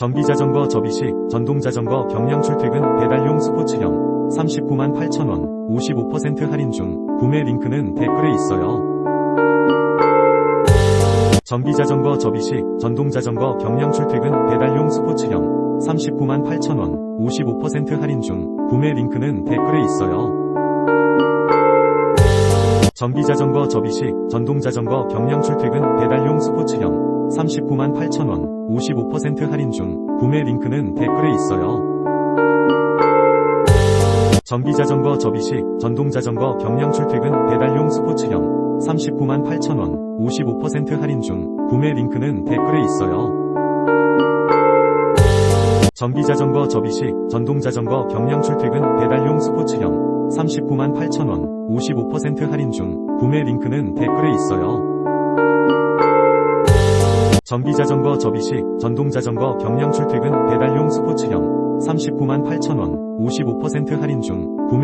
전기자전거 접이 시 전동자전거 경량 출퇴근 배달용 스포츠형 39만 8천원 55% 할인 중 구매 링크는 댓글에 있어요. 전기자전거 접이 시 전동자전거 경량 출퇴근 배달용 스포츠형 39만 8천원 55% 할인 중 구매 링크는 댓글에 있어요. 전기자전거 접이 시 전동자전거 경량 출퇴근 배달용 스포츠형 39만 8천원 55% 할인 중 구매 링크는 댓글에 있어요. 전기자전거 접이 시 전동자전거 경량 출퇴근 배달용 스포츠형 39만 8천원 55% 할인 중 구매 링크는 댓글에 있어요. 전기자전거 접이 시 전동자전거 경량 출퇴근 배달용 스포츠형 39만 8천원 55% 할인 중 구매 링크는 댓글에 있어요. 전기자전거 접이 시 전동자전거 경량 출퇴근 배달용 스포츠형 39만 8천원 55% 할인 중 구매